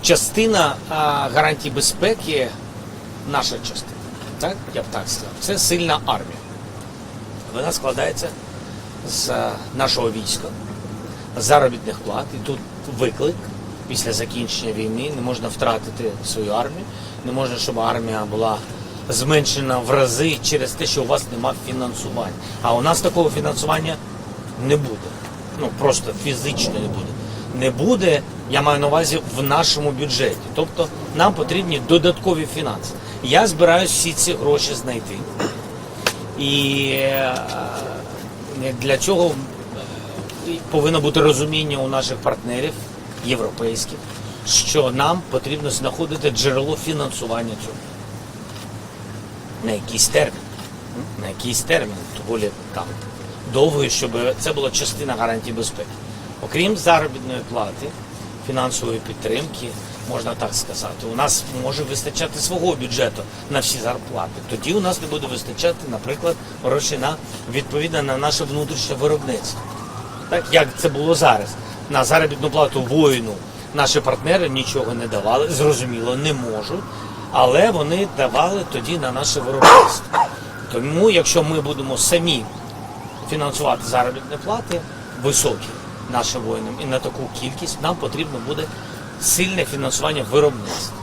частина гарантій безпеки, наша частина, так я б так сказав, це сильна армія. Вона складається з нашого війська, заробітних плат. І тут виклик після закінчення війни. Не можна втратити свою армію, не можна, щоб армія була зменшена в рази через те, що у вас немає фінансування. А у нас такого фінансування не буде. Ну просто фізично не буде. Не буде, я маю на увазі в нашому бюджеті. Тобто нам потрібні додаткові фінанси. Я збираюся всі ці гроші знайти. І е, для цього е, повинно бути розуміння у наших партнерів європейських, що нам потрібно знаходити джерело фінансування цього. На якийсь термін. На якийсь термін, доволі там довгий, щоб це була частина гарантії безпеки. Окрім заробітної плати, фінансової підтримки, можна так сказати, у нас може вистачати свого бюджету на всі зарплати. Тоді у нас не буде вистачати, наприклад, грошей на відповідно на наше внутрішнє виробництво. Так як це було зараз. На заробітну плату воїну наші партнери нічого не давали, зрозуміло, не можуть, але вони давали тоді на наше виробництво. Тому, якщо ми будемо самі фінансувати заробітні плати високі нашим воїнам і на таку кількість, нам потрібно буде сильне фінансування виробництва.